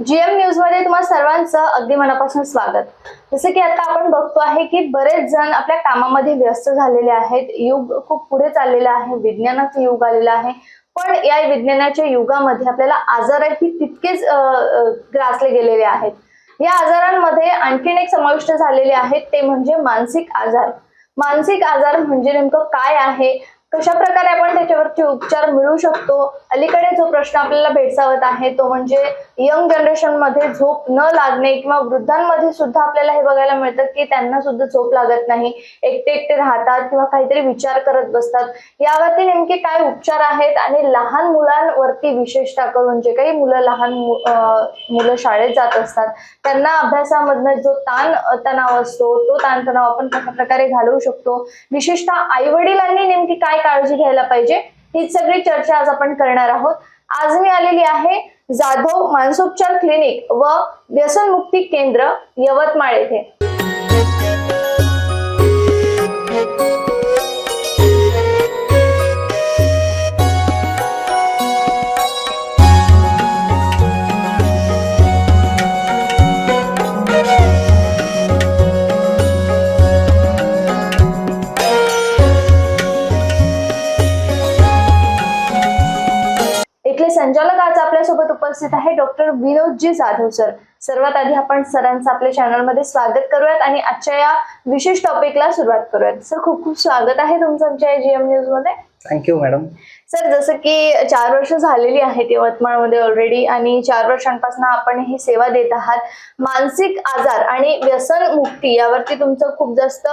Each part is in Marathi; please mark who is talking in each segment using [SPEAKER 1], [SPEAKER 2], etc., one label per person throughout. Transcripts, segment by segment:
[SPEAKER 1] जीएम न्यूजमध्ये तुम्हाला सर्वांचं अगदी मनापासून स्वागत. जसं की आता आपण बघतो आहे की बरेच जण आपल्या कामामध्ये व्यस्त झालेले आहेत. युग खूप पुढे चाललेलं आहे. विज्ञानाचं युग आलेलं आहे. पण या विज्ञानाच्या युगामध्ये आपल्याला आजारही तितकेच ग्रासले गेलेले आहेत. या आजारांमध्ये आणखीन एक समाविष्ट झालेले आहेत. ते म्हणजे मानसिक आजार. मानसिक आजार म्हणजे नेमकं काय आहे? कशा प्रकारे आपण त्याच्यावरती उपचार मिळू शकतो? अलीकडे जो प्रश्न आपल्याला भेडसावत आहे तो म्हणजे यंग जनरेशनमध्ये झोप न लागणे किंवा वृद्धांमध्ये सुद्धा आपल्याला हे बघायला मिळतं की त्यांना सुद्धा झोप लागत नाही. एकटे एकटे राहतात किंवा काहीतरी विचार करत बसतात. यावरती नेमके काय उपचार आहेत आणि लहान मुलांवरती विशेषतः करून जे म्हणजे काही मुलं लहान मुलं शाळेत जात असतात त्यांना अभ्यासामधनं जो ताण तणाव असतो तो ताणतणाव आपण कशा प्रकारे घालवू शकतो? विशेषतः आई वडिलांनी नेमकी काय काळजी घ्यायला पाहिजे ही सगळी चर्चा आज आपण करणार आहोत. आज मी आलेली आहे जाधव मानसोपचार क्लिनिक व व्यसनमुक्ती केंद्र यवतमाळ येथे. उपस्थित आहे डॉक्टर विनोदजी जाधव सर. सर्वात आधी आपण सरांचं आपल्या चॅनलमध्ये स्वागत करूयात आणि आजच्या या विशेष टॉपिकला सुरुवात करूयात. सर खूप खूप स्वागत आहे तुमचं आमच्या जीएम न्यूजमध्ये
[SPEAKER 2] थँक्यू मॅडम
[SPEAKER 1] सर जसं की चार वर्ष झालेली आहेत यवतमाळमध्ये ऑलरेडी आणि चार वर्षांपासून आपण ही सेवा देत आहात. मानसिक आजार आणि व्यसन मुक्ती यावरती तुमचा खूप जास्त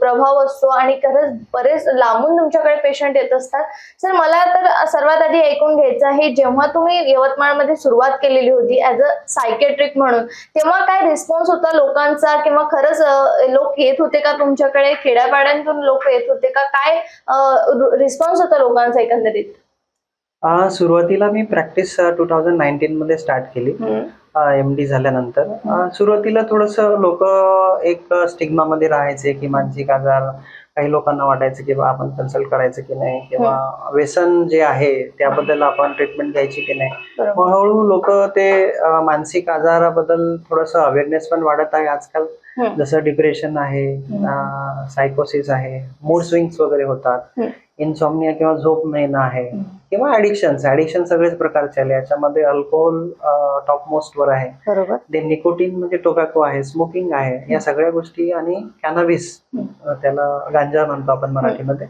[SPEAKER 1] प्रभाव असतो आणि खरंच बरेच लांबून तुमच्याकडे पेशंट येत असतात. सर मला तर सर्वात आधी ऐकून घ्यायचं आहे जेव्हा तुम्ही यवतमाळमध्ये सुरुवात केलेली होती ॲज अ सायकेट्रिक म्हणून तेव्हा काय रिस्पॉन्स होता लोकांचा? किंवा खरंच लोक येत होते का तुमच्याकडे? खेड्यापाड्यांतून लोक येत होते का? काय रिस्पॉन्स होता लोकांचा एकंदरीत
[SPEAKER 2] अं, सुरुवातीला मी प्रॅक्टिस टू थाउजंड नाईन्टीन मध्ये स्टार्ट केली. एम डी झाल्यानंतर. सुरुवातीला थोडस लोक एक स्टिग्मा मध्ये राहायचे की मानसिक आजार काही लोकांना वाटायचं की बा आपण कन्सल्ट करायचं की नाही किंवा व्यसन जे आहे त्याबद्दल आपण ट्रीटमेंट घ्यायची की नाही. हळूहळू लोक ते मानसिक आजाराबद्दल थोडस अवेअरनेस पण वाढत आहे आजकाल. जसं डिप्रेशन आहे सायकोसिस आहे मूड स्विंग्स वगैरे होतात. इन्सॉमनिया किंवा झोप न येणं आहे. किंवा ऍडिक्शन ऍडिक्शन सगळेच प्रकारचे आले. याच्यामध्ये अल्कोहोल टॉप मोस्ट वर आहे. ते निकोटीन म्हणजे टोबॅको आहे स्मोकिंग आहे या सगळ्या गोष्टी आणि कॅनबिस
[SPEAKER 1] हम्म.
[SPEAKER 2] त्याला गांजा म्हणतो आपण मराठीमध्ये.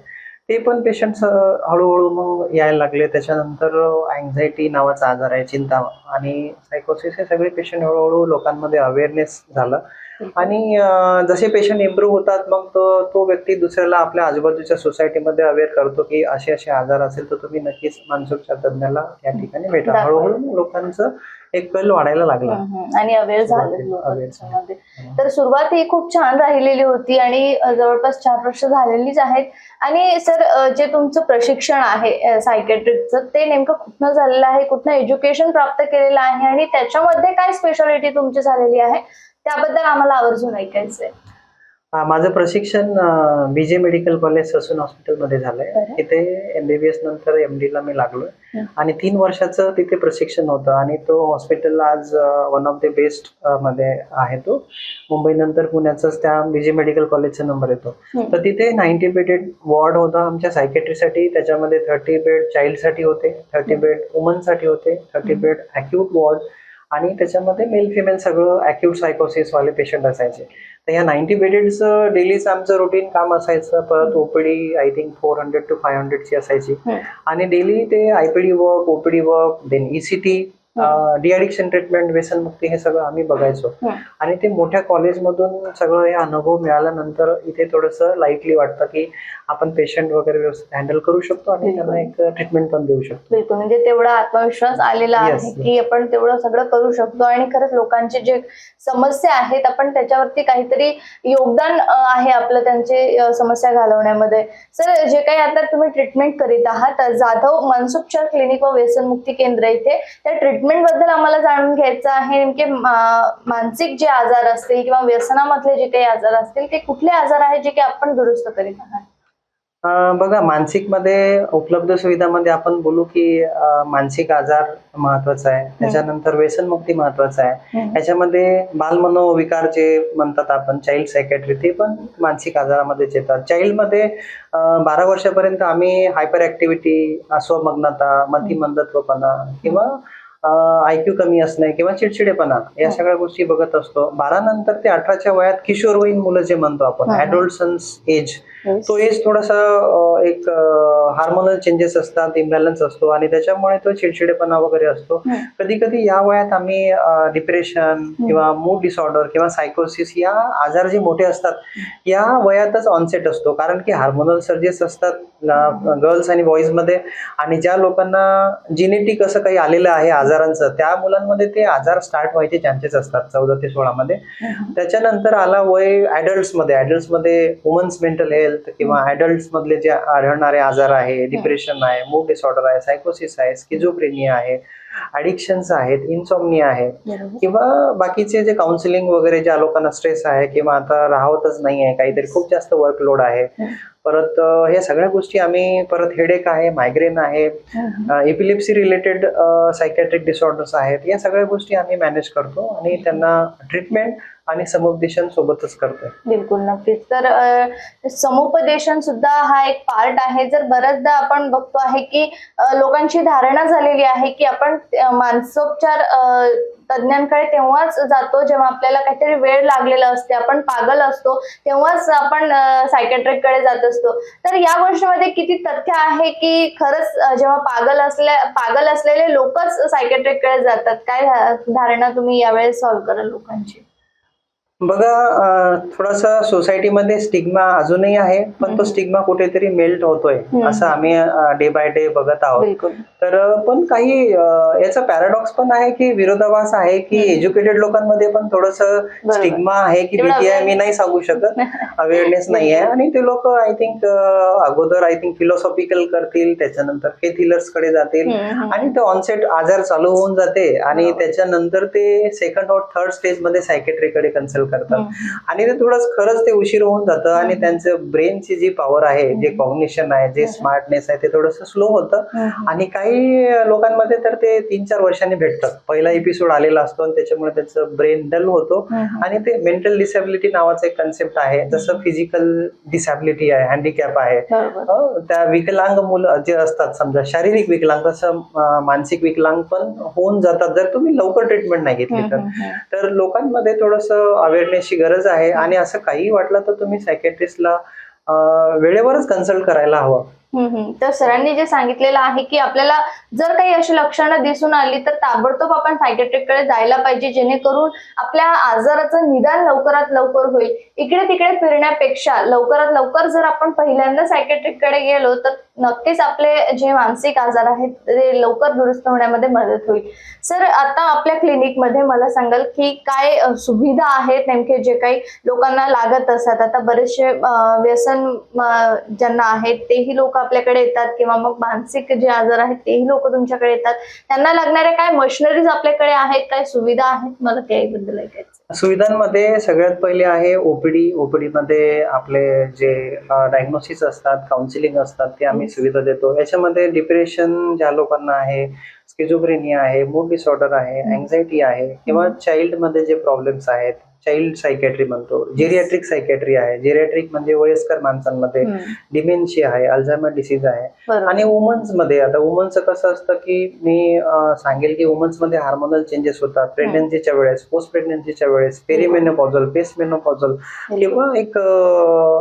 [SPEAKER 2] ते पण पेशंट हळूहळू मग यायला लागले. त्याच्यानंतर अँझायटी नावाचा आजार आहे चिंता आणि सायकोसिस हे सगळे पेशंट हळूहळू लोकांमध्ये अवेअरनेस झालं. आणि जसे पेशंट इम्प्रूव्ह होतात मग तो तो व्यक्ती दुसऱ्याला आपल्या आजूबाजूच्या सोसायटीमध्ये अवेअर करतो की असे असे आजार असेल तर तुम्ही नक्कीच मानसोपचार तज्ञाला या ठिकाणी भेटा. हळूहळू लोकांचं एक कल वाढायला लागला.
[SPEAKER 1] आणि अवेअर झाले. तर सुरुवात ही खूप छान राहिलेली होती आणि जवळपास चार वर्ष झालेलीच आहेत. आणि सर जे तुमचं प्रशिक्षण आहे सायकेट्रिकचं ते नेमकं कुठनं झालेलं आहे? कुठनं एज्युकेशन प्राप्त केलेलं आहे? आणि त्याच्यामध्ये काय स्पेशालिटी तुमची झालेली आहे? त्याबद्दल आम्हाला आवर्जून ऐकायचंय
[SPEAKER 2] माझं प्रशिक्षण बीजे मेडिकल कॉलेज ससून हॉस्पिटलमध्ये झालंय. तिथे एमबीबीएस नंतर एम ला मी लागलोय. आणि तीन वर्षाचं तिथे प्रशिक्षण होतं आणि तो हॉस्पिटल आज वन ऑफ द बेस्टमध्ये आहे तो मुंबईनंतर पुण्याचाच त्या बीजे मेडिकल कॉलेजचा नंबर येतो. तर तिथे नाईन्टी बेडेड वॉर्ड होता आमच्या सायकेट्रीसाठी त्याच्यामध्ये थर्टी बेड चाइल्डसाठी होते थर्टी बेड वुमनसाठी होते थर्टी. बेड अॅक्यूट वॉर्ड आणि त्याच्यामध्ये मेल फिमेल सगळं अॅक्यूट सायकोसिस वाले पेशंट असायचे. तर ह्या नाईन्टी बेडेडचं डेलीचं आमचं रुटीन काम असायचं. परत OPD I think four hundred to five हंड्रेडची असायची. आणि डेली ते IPD work OPD work then ECT addiction treatment व्यसनमुक्ती हे सगळं आम्ही बघायचो.
[SPEAKER 1] हं.
[SPEAKER 2] आणि ते मोठ्या कॉलेजमधून सगळं हे अनुभव मिळाल्यानंतर इथे थोडंसं लाईटली वाटतं की आपण पेशंट वगैरे व्यवस्थित हँडल करू शकतो आणि त्यांना एक ट्रीटमेंट पण देऊ शकतो.
[SPEAKER 1] बिलकुल. म्हणजे तेवढा आत्मविश्वास आलेला आहे. की आपण तेवढं सगळं करू शकतो आणि खरंच लोकांचे जे समस्या आहेत आपण त्याच्यावरती काहीतरी योगदान आहे आपलं त्यांचे समस्या घालवण्यामध्ये. सर जे काही आता तुम्ही ट्रीटमेंट करीत आहात जाधव मनसुखचार क्लिनिक व व्यसनमुक्ती केंद्र इथे त्या ट्रीटमेंट बद्दल आम्हाला जाणून घ्यायचं आहे. नेमके मानसिक जे आजार असतील किंवा व्यसनामधले जे काही आजार असतील ते कुठले आजार आहेत जे की आपण दुरुस्त करीत आहात?
[SPEAKER 2] बघा मानसिकमध्ये उपलब्ध सुविधामध्ये आपण बोलू की मानसिक आजार महत्त्वाचा आहे. त्याच्यानंतर व्यसनमुक्ती महत्वाचं आहे. याच्यामध्ये बालमनोविकार जे म्हणतात आपण चाइल्ड सायकॅट्री ते पण मानसिक आजारामध्येच येतात. चाइल्डमध्ये अं, बारा वर्षापर्यंत आम्ही हायपर ऍक्टिव्हिटी अस्वमग्नता मतिमंदत्वपणा किंवा आयक्यू कमी असणे किंवा चिडचिडेपणा या सगळ्या गोष्टी बघत असतो बारा नंतर ते अठराच्या वयात किशोरवयीन मुलं जे म्हणतो आपण
[SPEAKER 1] हा, हा.
[SPEAKER 2] ऍडोल्सन्स एज तो एज थोडासा एक हार्मोनल चेंजेस असतात इम्बॅलन्स असतो आणि त्याच्यामुळे तो चिडचिडेपणा वगैरे असतो. कधी कधी या वयात आम्ही डिप्रेशन किंवा मूड डिसऑर्डर किंवा सायकोसिस या आजार जे मोठे असतात या वयातच ऑनसेट असतो. कारण की हार्मोनल सर्जेस असतात गर्ल्स आणि बॉईजमध्ये आणि ज्या लोकांना जिनेटिक असं काही आलेलं आहे आजारांचं त्या मुलांमध्ये ते आजार स्टार्ट व्हायचे चान्सेस असतात चौदा ते सोळा मध्ये त्याच्यानंतर आला वय ऍडल्ट्समध्ये. ऍडल्ट्समध्ये वुमन्स मेंटल हेल्थ किंवा ऍडल्ट्स मधले जे आढळणारे आजार आहे डिप्रेशन आहे मूड डिसऑर्डर आहे सायकोसिस आहे स्किझोप्रेनिया आहे ऍडिक्शन्स आहेत इन्सॉमनिया आहे किंवा बाकीचे जे काउन्सिलिंग वगैरे ज्या लोकांना स्ट्रेस आहे किंवा आता राहतच नाही आहे काहीतरी खूप जास्त वर्कलोड आहे. परत हे सगळ्या गोष्टी आम्ही परत हेडेक आहे मायग्रेन आहे एपिलिप्सी रिलेटेड सायकॅट्रिक डिसऑर्डर्स आहेत या सगळ्या गोष्टी आम्ही मॅनेज करतो आणि त्यांना ट्रीटमेंट आणि समुपदेशन सोबतच करतो
[SPEAKER 1] बिलकुल नक्कीच. तर समुपदेशन सुद्धा हा एक पार्ट आहे. जर बऱ्याचदा आपण बघतो आहे की लोकांची धारणा झालेली आहे की आपण मानसोपचार तज्ञांकडे तेव्हाच जातो जेव्हा आपल्याला काहीतरी वेळ लागलेला असते आपण पागल असतो तेव्हाच आपण सायकॅट्रिककडे जात असतो. तर या गोष्टीमध्ये किती तथ्य आहे की खरंच जेव्हा पागल असल्या पागल असलेले लोकच सायकॅट्रिककडे जातात? काय धारणा तुम्ही यावेळेस सॉल्व्ह कराल लोकांची?
[SPEAKER 2] बघा थोडासा सोसायटीमध्ये स्टिग्मा अजूनही आहे पण तो. स्टिग्मा कुठेतरी मेल्ट होतोय. असं आम्ही डे बाय डे बघत आहोत तर पण काही याचा पॅराडॉक्स पण आहे की विरोधाभास आहे की. एज्युकेटेड लोकांमध्ये पण थोडस. स्टिग्मा आहे की भीती आहे मी नाही सांगू शकत अवेअरनेस नाही आहे आणि ते लोक आय थिंक अगोदर आय थिंक फिलॉसॉफिकल करतील त्याच्यानंतर फेथ हिलर्सकडे जातील. आणि ते ऑनसेट आजार चालू होऊन जाते आणि. त्याच्यानंतर ते सेकंड और थर्ड स्टेजमध्ये सायकेट्री कडे कन्सल्ट करतात.
[SPEAKER 1] हम्म.
[SPEAKER 2] आणि ते थोडंच खरंच ते उशीर होऊन जातं आणि त्यांचं ब्रेनची जी पॉवर आहे जे कॉग्निशन आहे जे स्मार्टनेस आहे ते थोडंसं स्लो होतं. आणि काही लोकांमध्ये तर ते तीन चार वर्षांनी भेटतात. पहिला एपिसोड आलेला असतो आणि त्याच्यामुळे त्याचं ब्रेन डल होतो. आणि ते मेंटल डिसॅबिलिटी नावाचं एक कन्सेप्ट आहे. जसं फिजिकल डिसॅबिलिटी आहे हँडिकॅप आहे. त्या विकलांग मुलं जे असतात समजा शारीरिक विकलांग तसं मानसिक विकलांग पण होऊन जातात. जर तुम्ही लवकर ट्रीटमेंट नाही घेतली. तर लोकांमध्ये थोडस अवेअरनेसची गरज आहे. आणि असं काही वाटलं तर तुम्ही सायकेट्रिस्टला वेळेवरच कन्सल्ट करायला हवं.
[SPEAKER 1] तर सरांनी जे सांगितलेलं आहे की आपल्याला जर काही अशी लक्षणं दिसून आली तर ताबडतोब आपण सायकेट्रिककडे जायला पाहिजे जेणेकरून आपल्या आजाराचं निदान लवकरात लवकर होईल. इकडे तिकडे फिरण्यापेक्षा लवकरात लवकर जर आपण पहिल्यांदा सायकेट्रिककडे गेलो तर नक्कीच आपले जे मानसिक आजार आहेत ते लवकर दुरुस्त होण्यामध्ये मदत होईल. सर आता आपल्या क्लिनिकमध्ये मला सांगाल की काय सुविधा आहेत नेमके जे काही लोकांना लागत असतात? आता बरेचसे व्यसन ज्यांना आहेत तेही लोक आपल्याकडे येतात किंवा मग मानसिक जे आजार आहेत तेही लोक तुमच्याकडे येतात. त्यांना लागणाऱ्या काय मशिनरीज आपल्याकडे आहेत? काय सुविधा आहेत? मला त्याबद्दल ऐकायचं
[SPEAKER 2] सुविधांमध्ये सगळ्यात पहिले आहे ओपीडी. ओपीडी मध्ये आपले जे डायग्नोसिस असतात काउन्सिलिंग असतात ते आम्ही सुविधा देतो. याच्यामध्ये डिप्रेशन ज्या लोकांना आहे स्किझोप्रेनिया आहे मूड डिसऑर्डर आहे अँझायटी आहे किंवा चाइल्डमध्ये जे प्रॉब्लेम्स आहेत चाइल्ड सायकॅट्री म्हणतो. जेरियाट्रिक सायकॅट्री आहे. जेरियाट्रिक म्हणजे वयस्कर माणसांमध्ये डिमेन्शिया आहे अल्झायमर डिसीज आहे. आणि वुमन्समध्ये आता वुमन्सचं कसं असतं की मी सांगेल की वुमन्समध्ये हार्मोनल चेंजेस होतात. प्रेग्नन्सीच्या वेळेस पोस्ट प्रेग्नन्सीच्या वेळेस पेरिमेनोपॉझल पेस मेनोपॉझल किंवा एक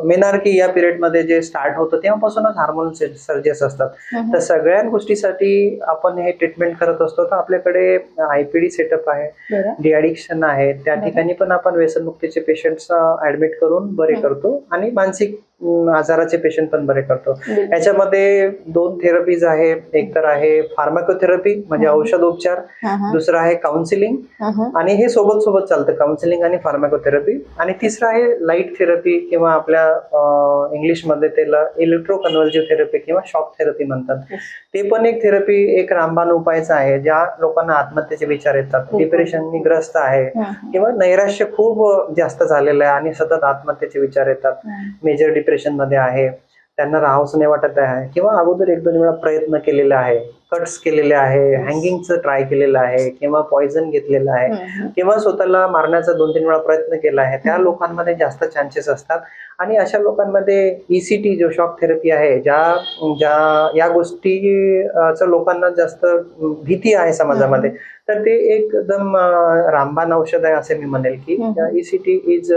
[SPEAKER 2] मेनार्की या पिरियडमध्ये जे स्टार्ट होतं तेव्हापासूनच हार्मोनल सर्जेस असतात. तर सगळ्या गोष्टीसाठी आपण हे ट्रीटमेंट करत असतो. तर आपल्याकडे आयपीडी सेटअप आहे.
[SPEAKER 1] बरं.
[SPEAKER 2] डी अडिक्शन आहे. त्या. ठिकाणी पण आपण व्यसनमुक्तीचे पेशंट्स ऍडमिट करून बरे. करतो आणि मानसिक आजाराचे पेशंट पण बरे करतो. याच्यामध्ये दोन थेरपीज आहे एक तर आहे फार्माकोथेरपी म्हणजे. औषधोपचार
[SPEAKER 1] हं,
[SPEAKER 2] दुसरं आहे काउन्सिलिंग. आणि हे सोबत सोबत चालतं काउन्सिलिंग आणि फार्माकोथेरपी आणि तिसरं आहे लाइट थेरपी किंवा आपल्या इंग्लिशमध्ये त्याला इलेक्ट्रो कन्व्हर्जिव्ह थेरपी किंवा शॉक थेरपी म्हणतात. ते पण एक थेरपी एक रामबाण उपायचा आहे ज्या लोकांना आत्महत्येचे विचार येतात. डिप्रेशननी ग्रस्त आहे. किंवा नैराश्य खूप जास्त झालेलं आहे आणि सतत आत्महत्येचे विचार येतात. मेजर डिप्रेशनमध्ये आहे. त्यांना राहावंसं नाही वाटत आहे. किंवा अगोदर एक दोन वेळा प्रयत्न केलेला आहे. कट्स केलेले आहे. हँगिंगचं ट्राय केलेलं आहे. किंवा पॉइझन घेतलेलं आहे. किंवा स्वतःला मारण्याचा दोन तीन वेळा प्रयत्न केला आहे. त्या लोकांमध्ये जास्त चान्सेस असतात. आणि अशा लोकांमध्ये ईसीटी जो शॉक थेरपी आहे ज्या ज्या या गोष्टीचं लोकांना जास्त भीती आहे समाजामध्ये. तर ते एकदम रामबाण औषध आहे असे मी म्हणेल की. ECT is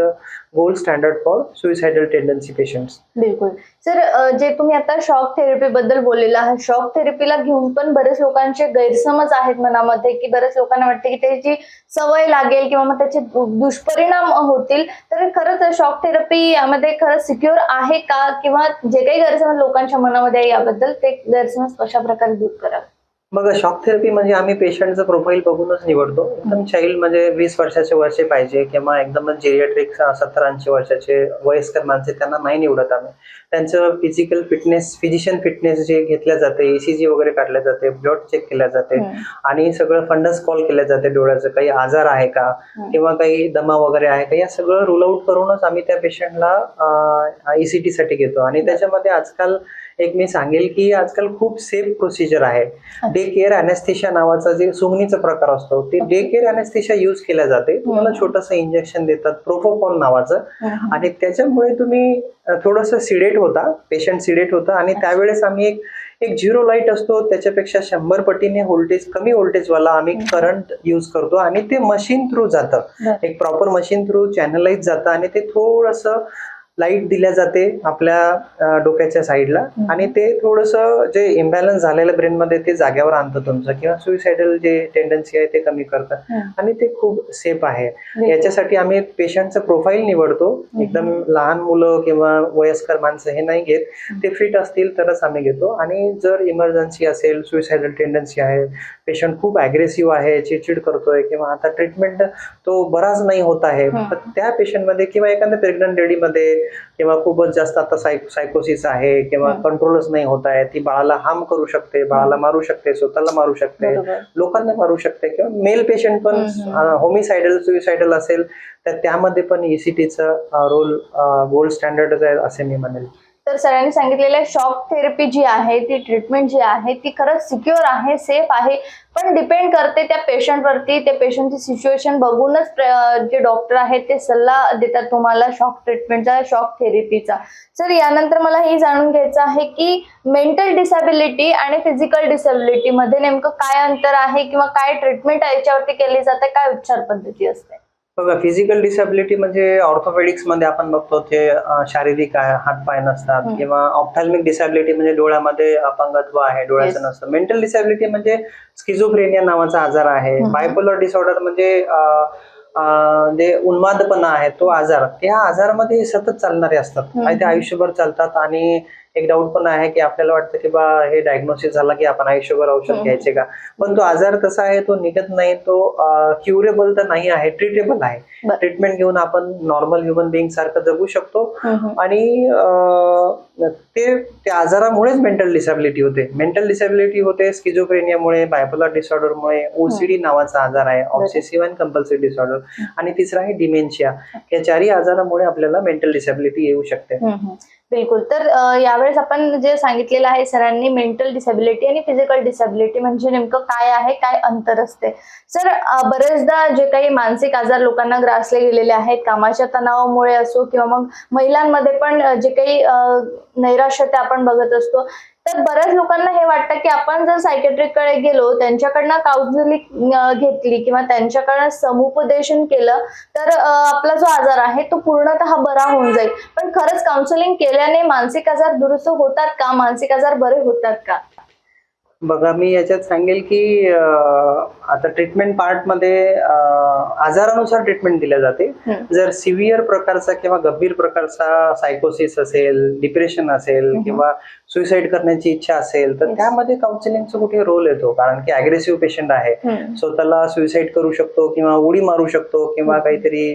[SPEAKER 2] gold standard for suicidal tendency patients
[SPEAKER 1] बिलकुल. सर जे तुम्ही आता शॉक थेरपी बद्दल बोललेला आहात शॉक थेरपीला घेऊन पण बरेच लोकांचे गैरसमज आहेत मनामध्ये की बरेच लोकांना वाटते की त्याची सवय लागेल किंवा मग त्याचे दुष्परिणाम होतील. तर खरंच शॉक थेरपी यामध्ये खरंच सिक्युअर आहे का? किंवा जे काही गैरसमज लोकांच्या मनामध्ये आहे याबद्दल ते गैरसमज कशा प्रकारे दूर करावे
[SPEAKER 2] मग शॉक थेरपी म्हणजे आम्ही पेशंटचं प्रोफाईल बघूनच निवडतो. एकदम चाइल्ड म्हणजे वीस वर्षाचे वरचे पाहिजे किंवा एकदमच जेरियाट्रिक सत्तर ऐंशी वर्षाचे वयस्कर माणसे त्यांना नाही निवडत आम्ही. त्यांचं फिजिकल फिटनेस फिजिशियन फिटनेस जे घेतल्या जाते ईसीजी वगैरे काढल्या जाते ब्लड चेक केल्या जाते आणि सगळं फंडस कॉल केल्या जाते डोळ्याचं. काही आजार आहे का. किंवा काही दमा वगैरे आहे का? या सगळं रूल आउट करूनच आम्ही त्या पेशंटला ईसीटी साठी घेतो. आणि त्याच्यामध्ये आजकाल एक मी सांगेल की आजकाल खूप सेफ प्रोसिजर आहे. डे केअर अॅनेस्थेशिया नावाचा जे सुंगणीचा प्रकार असतो ते डे केअर अॅनेस्थेशिया युज केल्या जाते. तुम्हाला. छोटंसं इंजेक्शन देतात प्रोफोपॉन नावाचं. आणि त्याच्यामुळे तुम्ही थोडस सिडेट होता पेशंट सिडेट होता. आणि त्यावेळेस आम्ही एक एक झिरो लाइट असतो त्याच्यापेक्षा शंभर पटीने व्होल्टेज कमी व्होल्टेजवाला आम्ही. करंट यूज करतो. आणि ते मशीन थ्रू जातं. एक प्रॉपर मशीन थ्रू चॅनलाइज जातं. आणि ते थोडंसं लाइट दिल्या जाते आपल्या डोक्याच्या साईडला. आणि ते थोडंसं जे इम्बॅलन्स झालेलं ब्रेनमध्ये ते जाग्यावर आणतं तुमचं. किंवा सुइसाइडल जे टेंडन्सी आहे ते कमी करतं. आणि ते खूप सेफ आहे. याच्यासाठी आम्ही पेशंटचं प्रोफाईल निवडतो. एकदम लहान मुलं किंवा वयस्कर माणसं हे नाही घेत. ते फिट असतील तरच आम्ही घेतो. आणि जर इमर्जन्सी असेल सुइसाइडल टेंडन्सी आहे पेशंट खूप अग्रेसिव्ह आहे चिडचिड करतोय किंवा आता ट्रीटमेंट तो बराच नाही होत आहे. तर त्या पेशंटमध्ये किंवा एखाद्या प्रेग्नंट लेडीमध्ये किंवा खूपच जास्त आता सायक सायकोसिस आहे किंवा. कंट्रोलच नाही होत आहे ती बाळाला हार्म करू शकते बाळाला मारू शकते स्वतःला मारू शकते लोकांना मारू शकते किंवा मेल पेशंट पण. होमिसायडल सुइसाइडल असेल तर त्यामध्ये पण ईसीटीचा रोल गोल्ड स्टँडर्ड आहे असे मी म्हणेल
[SPEAKER 1] तर सरांनी सांगितलेलं शॉक थेरपी जी आहे ती ट्रीटमेंट जी आहे ती खरंच सिक्युअर आहे सेफ आहे. पण डिपेंड करते त्या पेशंटवरती त्या पेशंटची सिच्युएशन बघूनच जे डॉक्टर आहेत ते सल्ला देतात तुम्हाला शॉक ट्रीटमेंटचा शॉक थेरपीचा सर यानंतर मला हे जाणून घ्यायचं आहे की मेंटल डिसॅबिलिटी आणि फिजिकल डिसॅबिलिटी मध्ये नेमकं काय अंतर आहे किंवा काय ट्रीटमेंट याच्यावरती केली जाते काय उपचार पद्धती असते?
[SPEAKER 2] बघा फिजिकल डिसॅबिलिटी म्हणजे ऑर्थोपेडिक्समध्ये आपण बघतो ते शारीरिक आहे हातपाय नसतात. किंवा ऑप्थॅल्मिक डिसॅबिलिटी म्हणजे डोळ्यामध्ये अपंगत्व आहे डोळ्याचं. नसतं मेंटल डिसॅबिलिटी म्हणजे स्किझोफ्रेनिया नावाचा आजार आहे. बायपोलर डिसऑर्डर म्हणजे जे उन्मादपणा आहे तो आजार त्या आजारामध्ये सतत चालणारे असतात. आणि ते आयुष्यभर चालतात आणि एक डाऊट पण आहे की आपल्याला वाटतं की बा हे डायग्नोसिस झाला की आपण आयुष्यभर औषध
[SPEAKER 1] हम्म.
[SPEAKER 2] घ्यायचे का? पण तो आजार तसा आहे तो निघत नाही तो क्युरेबल तर नाही आहे ट्रीटेबल आहे. ट्रीटमेंट घेऊन आपण नॉर्मल ह्युमन बिंग सारखं जगू शकतो.
[SPEAKER 1] हम्म.
[SPEAKER 2] आणि अं, ते त्या आजारामुळेच मेंटल डिसॅबिलिटी होते. मेंटल डिसॅबिलिटी होते स्किझोफ्रेनियामुळे बायपोलर डिसऑर्डरमुळे ओसीडी नावाचा आजार आहे ऑब्सेसिव्ह अँड कंपल्सिव्ह डिसऑर्डर आणि तिसरा आहे डिमेन्शिया या चारही आजारामुळे आपल्याला मेंटल डिसॅबिलिटी येऊ शकते.
[SPEAKER 1] बिलकुल. तर यावेळेस आपण जे सांगितलेलं आहे सरांनी मेंटल डिसेबिलिटी आणि फिजिकल डिसेबिलिटी म्हणजे नेमकं काय आहे काय अंतर असते? सर बरेचदा जे काही मानसिक आजार लोकांना ग्रासले गेलेले आहेत कामाच्या तणावामुळे असो किंवा मग महिलांमध्ये पण जे काही नैराश्य नैराश्यता आपण बघत असतो तर बऱ्याच लोकांना हे वाटतं की आपण जर सायकेट्रिककडे गेलो त्यांच्याकडनं काउन्सिलिंग घेतली किंवा त्यांच्याकडनं समुपदेशन केलं तर आपला जो आजार आहे तो पूर्णतः बरा होऊन जाईल. पण खरंच काउन्सिलिंग केल्याने मानसिक आजार दुरुस्त होतात का? मानसिक आजार बरे होतात का?
[SPEAKER 2] बघा मी याच्यात सांगेल की आता ट्रीटमेंट पार्टमध्ये आजारानुसार ट्रीटमेंट दिल्या जाते. जर सिव्हिअर प्रकारचा किंवा गंभीर प्रकारचा सायकोसिस असेल डिप्रेशन असेल. किंवा सुसाईड करण्याची इच्छा असेल तर. त्यामध्ये काउन्सिलिंगचा कुठे रोल येतो कारण की अग्रेसिव्ह पेशंट आहे. स्वतःला सुसाईड करू शकतो किंवा उडी मारू शकतो किंवा. काहीतरी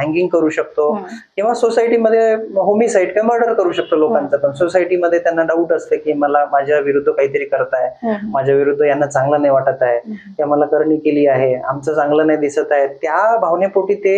[SPEAKER 2] हँगिंग करू शकतो. किंवा सोसायटीमध्ये होमिसाईड किंवा मर्डर करू शकतो लोकांचं पण सोसायटीमध्ये त्यांना डाऊट असते की मला माझ्या विरुद्ध काहीतरी करताय. माझ्या विरुद्ध यांना चांगलं नाही वाटत आहे. या मला करणी केली आहे. आमचं चांगलं नाही दिसत आहे. त्या भावनेपोटी ते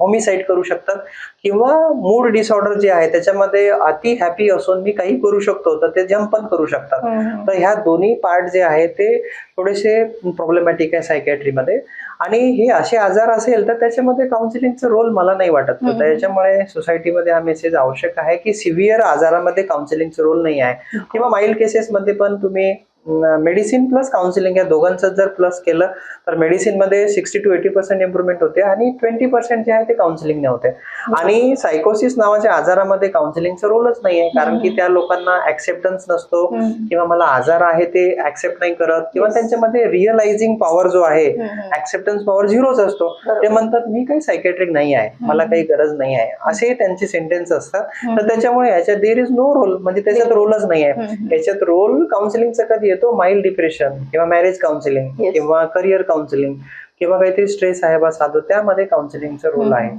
[SPEAKER 2] होमिसाईड करू शकतात. किंवा मूड डिसऑर्डर जे आहे त्याच्यामध्ये अति हॅपी असून मी काही करू शकतो तर ते जम्प पण करू शकतात. तर ह्या दोन्ही पार्ट जे आहे ते थोडेसे प्रॉब्लेमॅटिक आहे सायकॅट्रीमध्ये आणि हे असे आजार असेल तर त्याच्यामध्ये काउन्सिलिंगचं रोल मला नाही वाटत. त्याच्यामुळे सोसायटीमध्ये हा मेसेज आवश्यक आहे की सिव्हिअर आजारामध्ये काउन्सिलिंगचं रोल नाही आहे. किंवा माइल्ड केसेसमध्ये पण तुम्ही मेडिसिन प्लस काउन्सिलिंग या दोघांचं जर प्लस केलं तर मेडिसिनमध्ये sixty to eighty percent improvement होते आणि ट्वेंटी पर्सेंट जे आहे ते काउन्सिलिंगने होते. आणि सायकोसिस नावाच्या आजारामध्ये काउन्सिलिंगचा रोलच नाही आहे कारण की त्या लोकांना ऍक्सेप्टन्स नसतो किंवा मला आजार आहे ते ऍक्सेप्ट नाही करत किंवा. त्यांच्यामध्ये रिअलायझिंग पॉवर जो आहे ऍक्सेप्टन्स पॉवर झिरोच असतो. ते म्हणतात मी काही सायकॅट्रिक नाही आहे मला काही गरज नाही आहे. असे त्यांचे सेंटेन्स असतात. तर त्याच्यामुळे ह्याच्यात देर इज नो रोल म्हणजे त्याच्यात रोलच नाही आहे याच्यात रोल काउन्सिलिंगचा कधी येतो माइल्ड डिप्रेशन किंवा मॅरेज काउन्सिलिंग. किंवा करिअर काउन्सिलिंग किंवा काहीतरी स्ट्रेस आहे बा साधं त्यामध्ये काउन्सिलिंगचा रोल आहे.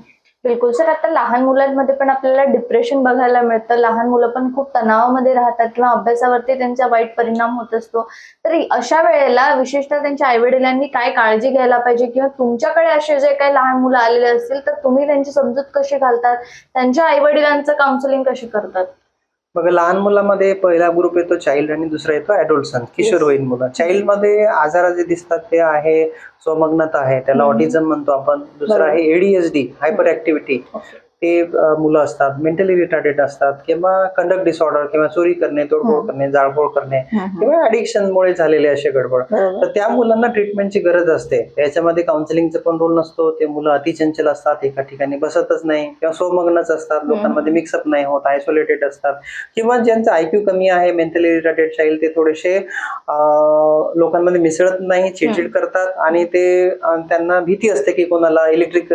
[SPEAKER 1] बिलकुल. सर आता लहान मुलांमध्ये पण आपल्याला डिप्रेशन बघायला मिळतं. लहान मुलं पण खूप तणावामध्ये राहतात किंवा अभ्यासावरती त्यांचा वाईट परिणाम होत असतो. तर अशा वेळेला विशेषतः त्यांच्या आई वडिलांनी काय काळजी घ्यायला पाहिजे किंवा तुमच्याकडे असे जे काही लहान मुलं आलेले असतील तर तुम्ही त्यांची समजूत कशी घालतात? त्यांच्या आई वडिलांचं काउन्सिलिंग कशी करतात?
[SPEAKER 2] बघा लहान मुलामध्ये पहिला ग्रुप येतो चाइल्ड आणि दुसरा येतो ऍडोल्सन किशोरवयीन मुलं. चाइल्डमध्ये आजार जे दिसतात ते आहे स्वमग्नता आहे त्याला. ऑटिझम म्हणतो आपण. दुसरं. आहे एडीएसडी हायपर ऍक्टिव्हिटी ते मुलं असतात मेंटली रिटार्डेड असतात किंवा कंडक्ट डिसऑर्डर किंवा चोरी करणे तोडफोड. करणे जाळपोळ करणे किंवा ऍडिक्शनमुळे झालेले असे गडबड. तर त्या मुलांना ट्रीटमेंटची गरज असते. त्याच्यामध्ये काउन्सिलिंगचा पण रोल नसतो. ते मुलं अतिचंचल असतात एका ठिकाणी बसतच नाही किंवा स्वमग्नच असतात. लोकांमध्ये मिक्सअप नाही होत आयसोलेटेड असतात. किंवा ज्यांचं आयक्यू कमी आहे मेंटली रिटार्टेड चाइल्ड ते थोडेसे लोकांमध्ये मिसळत नाही चिडचिड करतात आणि ते त्यांना भीती असते की कोणाला इलेक्ट्रिक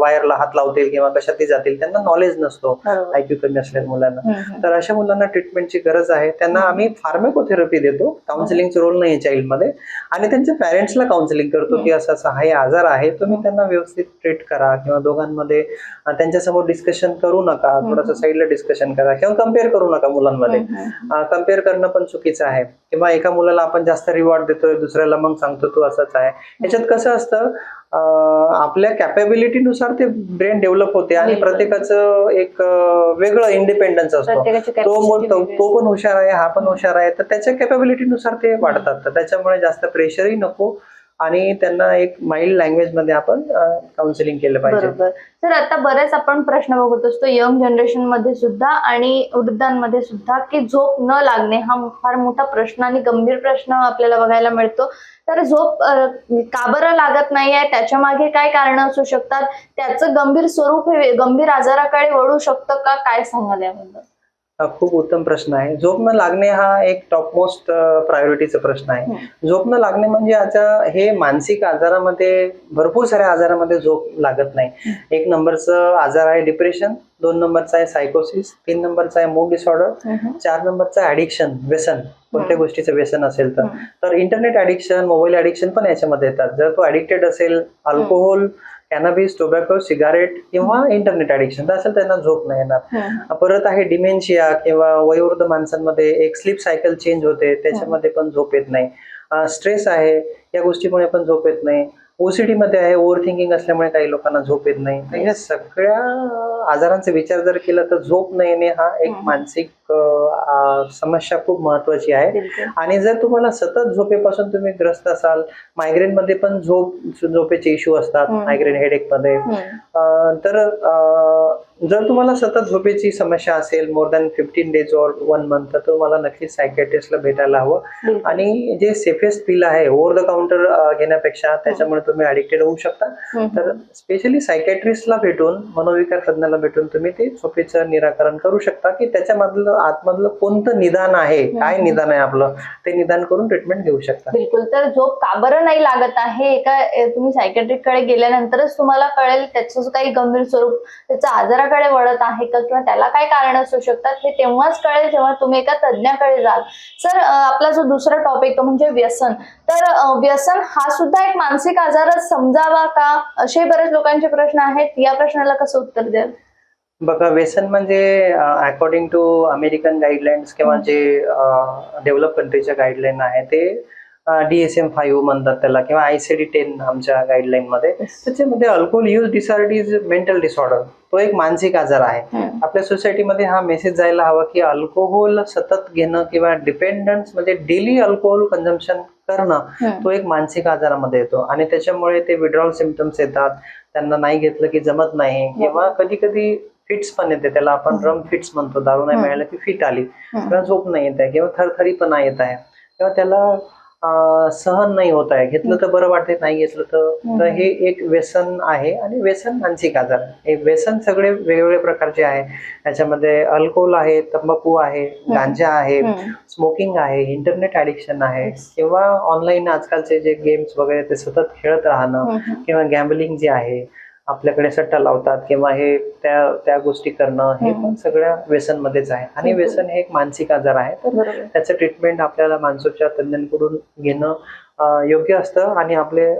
[SPEAKER 2] वायरला हात लावतील किंवा कशातही जातील त्यांना नॉलेज नसतो. आयक्यू कमी असलेल्या मुलांना. तर अशा मुलांना ट्रीटमेंटची गरज आहे. त्यांना आम्ही फार्मेकोथेरपी देतो. काउन्सिलिंगचा रोल नाही चाइल्डमध्ये आणि त्यांच्या पॅरेंट्सला काउन्सिलिंग करतो की असं असं हा आजार आहे. तुम्ही त्यांना व्यवस्थित ट्रीट करा किंवा दोघांमध्ये त्यांच्यासमोर डिस्कशन करू नका. थोडंसं साईडला डिस्कशन करा किंवा कंपेअर करू नका मुलांमध्ये. कंपेअर करणं पण चुकीचं आहे. किंवा एका मुलाला आपण जास्त रिवॉर्ड देतोय दुसऱ्याला मग सांगतो तू असंच आहे. याच्यात कसं असतं आपल्या कॅपॅबिलिटीनुसार ते ब्रेन डेव्हलप होते आणि. प्रत्येकाचं एक वेगळं इंडिपेंडन्स असतो. तो
[SPEAKER 1] capacity
[SPEAKER 2] मग तो
[SPEAKER 1] वेगळी
[SPEAKER 2] तो पण हुशार आहे हा पण हुशार आहे. तर त्याच्या कॅपॅबिलिटीनुसार ते वाढतात. तर त्याच्यामुळे जास्त प्रेशरही नको. आणि त्यांना एक माइल्ड लँग्वेजमध्ये आपण काउन्सिलिंग केलं पाहिजे.
[SPEAKER 1] सर तर आता बरेच आपण प्रश्न बघत असतो यंग जनरेशनमध्ये सुद्धा आणि वृद्धांमध्ये सुद्धा की झोप न लागणे हा फार मोठा प्रश्न आणि गंभीर प्रश्न आपल्याला बघायला मिळतो. तर झोप का बरं लागत नाहीये? त्याच्यामागे काय कारण असू शकतात? त्याचं गंभीर स्वरूप हे गंभीर आजाराकडे वळू शकतं का? काय सांगाल याबद्दल?
[SPEAKER 2] हा खूप उत्तम प्रश्न आहे. झोप न लागणे हा एक टॉपमोस्ट प्रायोरिटीचा प्रश्न आहे. झोप न लागणे म्हणजे आता हे मानसिक आजारामध्ये भरपूर साऱ्या आजारामध्ये झोप लागत नाही. एक नंबरचं आजार आहे डिप्रेशन दोन नंबरचा आहे सायकोसिस तीन नंबरचा आहे मूड डिसऑर्डर चार नंबरचा ऍडिक्शन व्यसन. कोणत्या. गोष्टीचं व्यसन असेल तर. तर इंटरनेट ऍडिक्शन मोबाईल ऍडिक्शन पण याच्यामध्ये येतात. जर तो ऍडिक्टेड असेल अल्कोहोल कॅनबिस टोबॅको सिगारेट किंवा इंटरनेट ऍडिक्शन तर असेल त्यांना झोप नाही येणार. परत आहे डिमेन्शिया किंवा वयोवृद्ध माणसांमध्ये एक स्लीप सायकल चेंज होते त्याच्यामध्ये पण झोप येत नाही. स्ट्रेस आहे या गोष्टीमुळे पण झोप येत नाही. ओसीडी मध्ये आहे ओव्हर थिंकिंग असल्यामुळे काही लोकांना झोप येत नाही तर ह्या सगळ्या आजारांचा विचार जर केला तर झोप न येणे हा एक. मानसिक समस्या खूप महत्वाची आहे आणि जर तुम्हाला सतत झोपेपासून तुम्ही ग्रस्त असाल मायग्रेन मध्ये पण झोप झोपेचे इश्यू असतात. मायग्रेन हेडेकमध्ये
[SPEAKER 1] हम्म.
[SPEAKER 2] अं, तर जर तुम्हाला सतत झोपेची समस्या असेल more than fifteen days or one month तर तुम्हाला नक्कीच सायकॅट्रिस्टला भेटायला हवं. आणि जे सेफेस्ट पिल आहे ओव्हर द काउंटर घेण्यापेक्षा त्याच्यामुळे तुम्ही ऍडिक्टेड होऊ शकता. तर स्पेशली सायकॅट्रिस्टला भेटून मनोविकार तज्ञाला भेटून तुम्ही ते झोपेचं निराकरण करू शकता की त्याच्यामधलं आतमधलं कोणतं निदान आहे काय. निदान आहे आपलं ते निदान करून ट्रीटमेंट घेऊ शकता
[SPEAKER 1] बिलकुल तर झोप का बरं नाही लागत आहे एका तुम्ही सायकॅट्रिककडे गेल्यानंतरच तुम्हाला कळेल त्याचं काही गंभीर स्वरूप त्याचं आजाराकडे वळत आहे का किंवा त्याला काय कारण असू शकतात हे तेव्हाच कळेल जेव्हा तुम्ही एका तज्ज्ञाकडे जाल. सर आपला जो दुसरा टॉपिक तो म्हणजे व्यसन. तर व्यसन हा सुद्धा एक मानसिक आजारच समजावा का? असे बरेच लोकांचे प्रश्न आहेत. या प्रश्नाला कसं उत्तर द्याल?
[SPEAKER 2] बघा व्यसन म्हणजे अकॉर्डिंग टू अमेरिकन गाईडलाईन्स किंवा. जे डेव्हलप कंट्रीच्या गाईडलाईन आहे ते डीएसएम फाईव्ह म्हणतात त्याला किंवा आयसीडी टेन आमच्या गाईडलाईन मध्ये. त्याच्यामध्ये alcohol use disorder is mental disorder तो एक मानसिक आजार आहे. आपल्या सोसायटीमध्ये हा मेसेज जायला हवा की अल्कोहोल सतत घेणं किंवा डिपेंडन्स म्हणजे डेली अल्कोहोल कन्झम्पशन करणं. तो एक मानसिक आजारामध्ये येतो. आणि त्याच्यामुळे ते विड्रॉल सिमटम्स येतात. त्यांना नाही घेतलं की जमत नाही. किंवा कधी कधी फिट्स पण येते. त्याला आपण रम फिट्स म्हणतो. दारू नाही. मिळालं की फिट आली. किंवा झोप नाही येत आहे. किंवा थरथरीपणा येत आहे. किंवा त्याला सहन नाही होत आहे घेतलं तर बरं वाटते नाही घेतलं तर हे एक व्यसन आहे आणि व्यसन मानसिक आजार. हे व्यसन सगळे वेगवेगळे प्रकारचे आहे त्याच्यामध्ये अल्कोहोल आहे तंबाखू आहे गांजा आहे. स्मोकिंग आहे इंटरनेट ऍडिक्शन आहे. किंवा ऑनलाईन आजकालचे जे गेम्स वगैरे ते सतत खेळत राहणं. किंवा गॅम्बलिंग जे आहे आपल्याकडे सट्टा लावतात किंवा हे त्या त्या गोष्टी करणं हे. पण सगळ्या व्यसनमध्येच आहे आणि. व्यसन हे एक मानसिक आजार आहे तर त्याचं ट्रीटमेंट आपल्याला मानसोपचार तज्ञांकडून घेणं योग्य असतं आणि आपले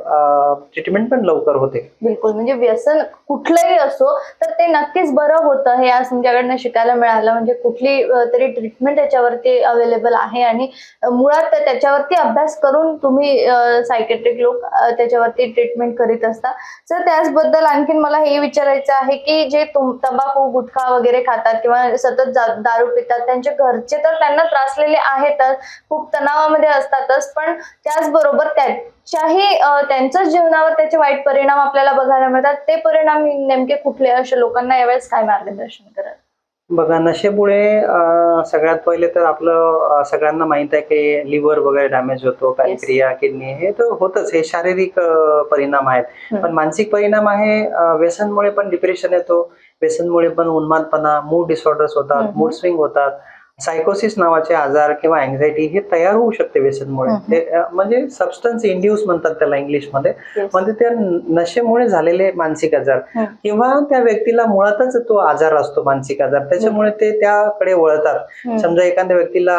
[SPEAKER 2] ट्रीटमेंट पण लवकर होते.
[SPEAKER 1] बिलकुल. म्हणजे व्यसन कुठलंही असो तर ते नक्कीच बरं होतं. हे आज तुमच्याकडनं शिकायला मिळालं. म्हणजे कुठली तरी ट्रीटमेंट त्याच्यावरती अवेलेबल आहे आणि मुळात त्याच्यावरती अभ्यास करून तुम्ही सायकेट्रिक लोक त्याच्यावरती ट्रीटमेंट करीत असता. तर त्याचबद्दल आणखीन मला हे विचारायचं आहे की जे तुम तंबाखू गुटखा वगैरे खातात किंवा सतत जा- दारू पितात त्यांचे घरचे तर त्यांना त्रासलेले आहेतच. खूप तणावामध्ये असतातच. पण त्याचबरोबर त्याच्याही अं, त्यांच्याच जीवनावर त्याचे वाईट परिणाम आपल्याला बघायला मिळतात ते परिणाम नेमके कुठले असे लोकांना यावेळेस काय मार्गदर्शन कराल
[SPEAKER 2] बघा नशेमुळे सगळ्यात पहिले तर आपलं सगळ्यांना माहीत आहे की लिव्हर वगैरे डॅमेज होतो पॅनक्रिया किडनी हे तर होतच हे शारीरिक परिणाम आहेत. पण मानसिक परिणाम आहे व्यसनमुळे पण डिप्रेशन येतो व्यसनमुळे पण उन्मादपणा मूड डिसऑर्डर्स होतात. मूड स्विंग होतात सायकोसिस नावाचे आजार किंवा अँझायटी हे तयार होऊ शकते व्यसनमुळे. ते म्हणजे सबस्टन्स इंड्यूस म्हणतात त्याला इंग्लिशमध्ये म्हणजे त्या नशेमुळे झालेले मानसिक आजार. किंवा त्या व्यक्तीला मुळातच तो आजार असतो मानसिक आजार. त्याच्यामुळे ते त्याकडे वळतात. समजा एखाद्या व्यक्तीला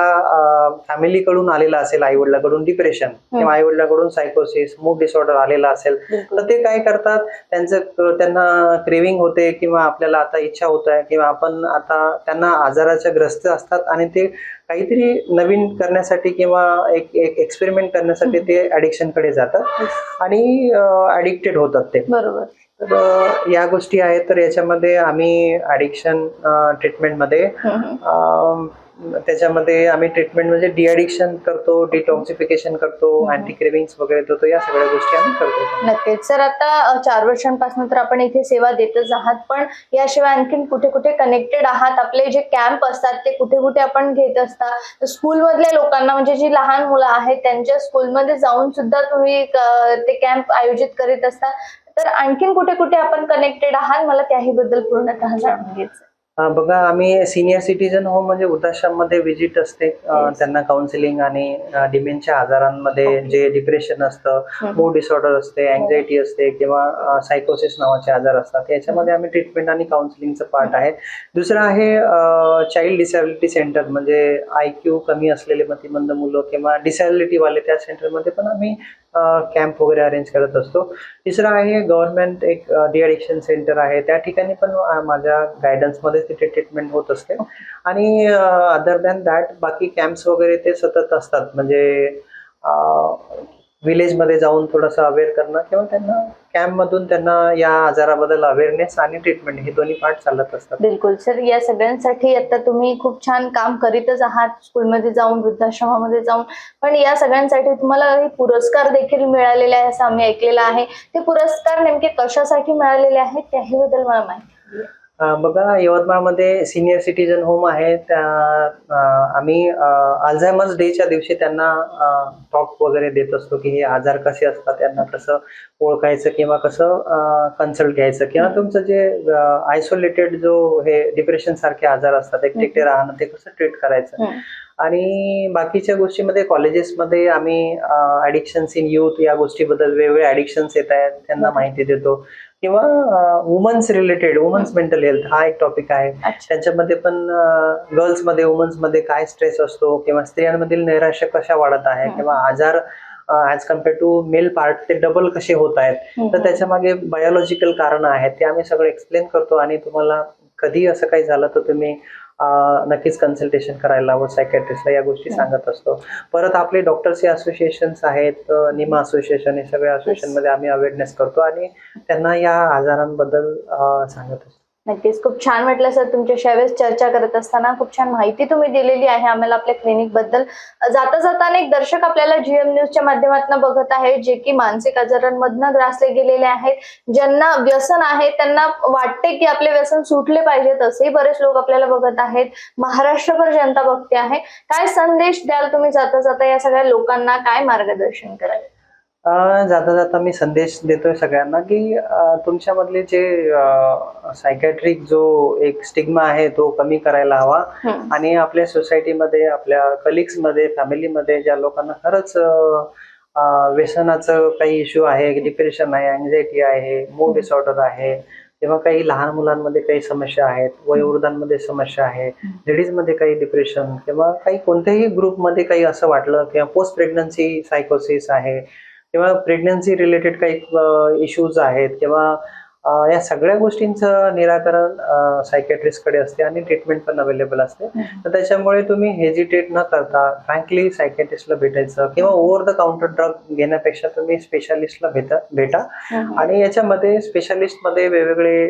[SPEAKER 2] फॅमिलीकडून आलेला असेल आई वडिलाकडून डिप्रेशन किंवा आई वडिलाकडून सायकोसिस मूड डिसऑर्डर आलेला असेल. तर ते काय करतात? त्यांचं त्यांना क्रेविंग होते किंवा आपल्याला आता इच्छा होत आहे किंवा आपण आता त्यांना आजाराच्या ग्रस्त असतात आणि ते काहीतरी नवीन करण्यासाठी किंवा एक एक एक्सपेरिमेंट करण्यासाठी ते ऍडिक्शनकडे जातात आणि ऍडिक्टेड होतात ते.
[SPEAKER 1] बरोबर.
[SPEAKER 2] तर या गोष्टी आहेत तर याच्यामध्ये आम्ही ॲडिक्शन ट्रीटमेंटमध्ये त्याच्यामध्ये आम्ही ट्रीटमेंट म्हणजे डिअडिक्शन करतो डिटॉक्सिफिकेशन करतो. अँटी क्रेविंग्स वगैरे देतो या सगळ्या गोष्टी आम्ही करतो.
[SPEAKER 1] नक्कीच. सर आता चार वर्षांपासून तर आपण इथे सेवा देतच आहात पण याशिवाय आणखीन कुठे कुठे कनेक्टेड आहात? आपले जे कॅम्प असतात ते कुठे कुठे आपण घेत असता? स्कूल मधल्या लोकांना म्हणजे जी लहान मुलं आहेत त्यांच्या स्कूलमध्ये जाऊन सुद्धा तुम्ही ते कॅम्प आयोजित करीत असता. तर आणखीन कुठे कुठे आपण कनेक्टेड आहात? मला त्याही बद्दल पूर्णतः जाणून घ्यायचं
[SPEAKER 2] बघा आम्ही सिनियर सिटीजन होम म्हणजे वृद्धाश्रममध्ये व्हिजिट असते. त्यांना काउन्सिलिंग आणि डिमेन्शिया आजारांमध्ये. जे डिप्रेशन असतं. मूड डिसऑर्डर असते अँझायटी असते किंवा सायकोसिस नावाचे आजार असतात याच्यामध्ये आम्ही ट्रीटमेंट आणि काउन्सिलिंगचं पार्ट आहे दुसरं आहे चाइल्ड डिसॅबिलिटी सेंटर म्हणजे आय क्यू कमी असलेले मतिमंद मुलं किंवा disability वाले त्या सेंटरमध्ये पण आम्ही कॅम्प वगैरे अरेंज करत असतो. तिसरं आहे गव्हर्नमेंट एक डिअडिक्शन सेंटर आहे. त्या ठिकाणी पण माझ्या गायडन्समध्ये तिथे ट्रीटमेंट होत असते. आणि अदर दॅन दॅट बाकी कॅम्प्स वगैरे ते सतत असतात. म्हणजे विलेजमध्ये जाऊन थोडंसं अवेअर करणं किंवा त्यांना कॅम्पमधून त्यांना या आजाराबद्दल अवेअरनेस आणि ट्रीटमेंट हे दोन्ही पार्ट चालत असतात.
[SPEAKER 1] बिलकुल. सर या सगळ्यांसाठी आता तुम्ही खूप छान काम करीतच आहात. स्कूलमध्ये जाऊन वृद्धाश्रमामध्ये जाऊन. पण या सगळ्यांसाठी तुम्हाला काही पुरस्कार देखील मिळालेले आहे असं आम्ही ऐकलेलं आहे. ते पुरस्कार नेमके कशासाठी मिळालेले आहेत त्याही बद्दल मला माहिती
[SPEAKER 2] बघा यवतमाळमध्ये सिनियर सिटीजन होम आहे. त्या आम्ही अल्झायमर्स डेच्या दिवशी त्यांना टॉक वगैरे देत असतो की हे आजार कसे असतात त्यांना कसं ओळखायचं किंवा कसं कन्सल्ट घ्यायचं किंवा तुमचं जे आयसोलेटेड जो हे डिप्रेशन सारखे आजार असतात एकटे राहणं ते कसं ट्रीट करायचं. आणि बाकीच्या गोष्टीमध्ये कॉलेजेसमध्ये आम्ही ॲडिक्शन्स इन युथ या गोष्टीबद्दल वेगवेगळे ॲडिक्शन्स येत आहेत त्यांना. माहिती देतो. किंवा women's related women's mental health हा एक टॉपिक आहे त्यांच्यामध्ये पण गर्ल्समध्ये वुमन्समध्ये काय स्ट्रेस असतो किंवा स्त्रियांमधील नैराश्य कशा वाढत आहे. किंवा आजार as compare to male part ते डबल कसे होत आहेत. तर त्याच्यामागे बायोलॉजिकल कारण आहेत ते आम्ही सगळं एक्सप्लेन करतो आणि तुम्हाला कधी असं काही झालं तर तुम्ही नक्कीच कन्सल्टेशन करायला हवं सायकॅट्रिस्टला या गोष्टी. सांगत असतो. परत आपले डॉक्टरचे असोसिएशन्स आहेत निमा असोसिएशन हे सगळ्या असोसिएशनमध्ये आम्ही अवेअरनेस करतो आणि त्यांना या आजारांबद्दल सांगत असतो.
[SPEAKER 1] नक्कीच. खूप छान म्हटलं सर तुमच्या वेळेस चर्चा करत असताना. खूप छान माहिती तुम्ही दिलेली आहे आम्हाला आपल्या क्लिनिकबद्दल. जाता जाता अनेक दर्शक आपल्याला जीएम न्यूजच्या माध्यमातून बघत आहेत जे की मानसिक आजारांमधनं ग्रासले गेलेले आहेत. ज्यांना व्यसन आहे त्यांना वाटते की आपले व्यसन सुटले पाहिजेत असेही बरेच लोक आपल्याला बघत आहेत. महाराष्ट्रभर जनता बघते आहे. काय संदेश द्याल तुम्ही जाता जाता या सगळ्या लोकांना? काय मार्गदर्शन कराल?
[SPEAKER 2] जाता जाता मी संदेश देतोय सगळ्यांना की तुमच्यामधले जे सायकॅट्रिक जो एक स्टिग्मा आहे तो कमी करायला हवा. आणि आपल्या सोसायटीमध्ये आपल्या कलिग्समध्ये फॅमिलीमध्ये ज्या लोकांना खरंच व्यसनाचं काही इश्यू आहे डिप्रेशन आहे अँझायटी आहे मूड डिसऑर्डर आहे किंवा काही लहान मुलांमध्ये काही समस्या आहेत वयोवृद्धांमध्ये समस्या आहे लेडीजमध्ये काही डिप्रेशन किंवा काही कोणत्याही ग्रुपमध्ये काही असं वाटलं किंवा पोस्ट प्रेग्नन्सी सायकोसिस आहे किंवा प्रेग्नन्सी रिलेटेड काही इश्यूज आहेत किंवा या सगळ्या गोष्टींचं निराकरण सायकॅट्रिस्टकडे असते आणि ट्रीटमेंट पण अवेलेबल असते तर त्याच्यामुळे तुम्ही हेजिटेट न करता फ्रँकली सायकॅट्रिस्टला भेटायचं किंवा ओव्हर द काउंटर ड्रग घेण्यापेक्षा तुम्ही स्पेशालिस्टला भेटा भेटा. आणि याच्यामध्ये स्पेशालिस्टमध्ये वेगवेगळे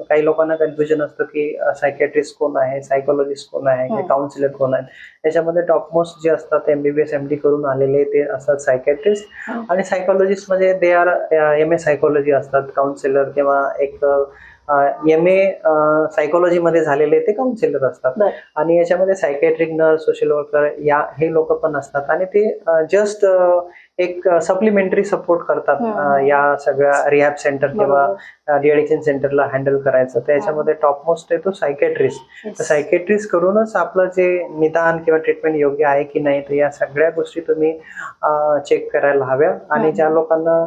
[SPEAKER 2] काही लोकांना कन्फ्युजन असतं की सायकॅट्रिस्ट कोण आहे सायकोलॉजिस्ट कोण आहे. काउन्सिलर कोण आहेत याच्यामध्ये टॉपमोस्ट जे असतात एमबीबीएस एम डी करून आलेले ते असतात सायकॅट्रिस्ट. आणि सायकोलॉजिस्टमध्ये they are M A psychology असतात काउन्सिलर किंवा एक एम ए सायकोलॉजी मध्ये झालेले ते काउन्सिलर असतात. आणि याच्यामध्ये सायकॅट्रिक नर्स सोशल वर्कर या हे लोक पण असतात. आणि ते जस्ट एक सप्लिमेंटरी सपोर्ट करतात या सगळ्या रिहॅब सेंटर किंवा
[SPEAKER 1] बरोबर.
[SPEAKER 2] डिएडिक्शन सेंटरला हँडल करायचं. तर याच्यामध्ये टॉपमोस्ट आहे तो सायकॅट्रिस्ट तर सायकॅट्रिस्ट कडूनच आपलं जे निदान किंवा ट्रीटमेंट योग्य आहे की नाही तर या सगळ्या गोष्टी तुम्ही चेक करायला हव्या. आणि. ज्या लोकांना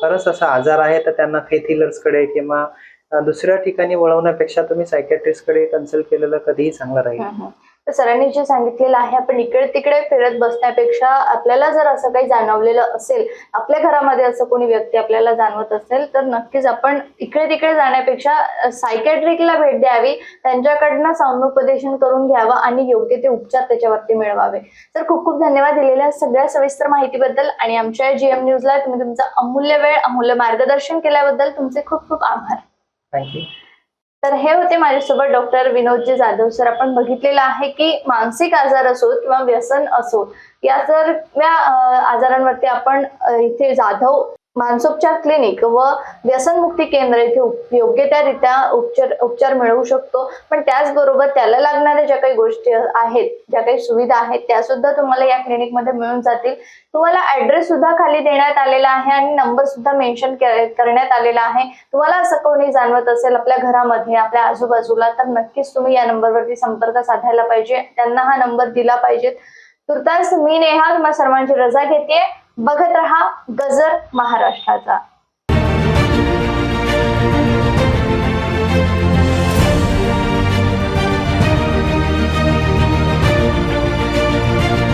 [SPEAKER 2] खरंच असा आजार आहे तर त्यांना फेथ हिलर्सकडे किंवा दुसऱ्या ठिकाणी वळवण्यापेक्षा तुम्ही सायकॅट्रिस्टकडे कन्सल्ट केलेलं कधीही चांगलं राहील.
[SPEAKER 1] तर सरांनी जे सांगितलेलं आहे आपण इकडे तिकडे फिरत बसण्यापेक्षा आपल्याला जर असं काही जाणवलेलं असेल आपल्या घरामध्ये असं कोणी व्यक्ती आपल्याला जाणवत असेल तर नक्कीच आपण इकडे तिकडे जाण्यापेक्षा सायकॅट्रिकला भेट द्यावी त्यांच्याकडनं समुपदेशन करून घ्यावं आणि योग्य ते उपचार त्याच्यावरती मिळवावे. तर खूप खूप धन्यवाद दिलेल्या सगळ्या सविस्तर माहितीबद्दल आणि आमच्या जीएम न्यूजला तुम्ही तुमचा अमूल्य वेळ अमूल्य मार्गदर्शन केल्याबद्दल तुमचे खूप खूप आभार.
[SPEAKER 2] थँक्यू
[SPEAKER 1] तर हे होते माझ्यासोबत डॉक्टर विनोदजी जाधव सर आपण बघितलेलं आहे की मानसिक आजार असो किंवा व्यसन असो या सर्व आजारांवरती आपण इथे जाधव मानसोपचार क्लिनिक व व्यसनमुक्ती केंद्र इथे योग्य त्या उपचार उपचार मिळवू शकतो. पण त्याचबरोबर त्याला लागणाऱ्या ज्या काही गोष्टी आहेत ज्या काही सुविधा आहेत त्या सुद्धा तुम्हाला या क्लिनिकमध्ये मिळून जातील. तुम्हाला ऍड्रेस सुद्धा खाली देण्यात आलेला आहे आणि नंबर सुद्धा मेन्शन करण्यात आलेला आहे. तुम्हाला असं कोणी जाणवत असेल आपल्या घरामध्ये आपल्या आजूबाजूला तर नक्कीच तुम्ही या नंबरवरती संपर्क साधायला पाहिजे. त्यांना हा नंबर दिला पाहिजे. तुर्तास मी नेहा तुम्हाला सर्वांची रजा घेते बघत रहा गजर महाराष्ट्राचा.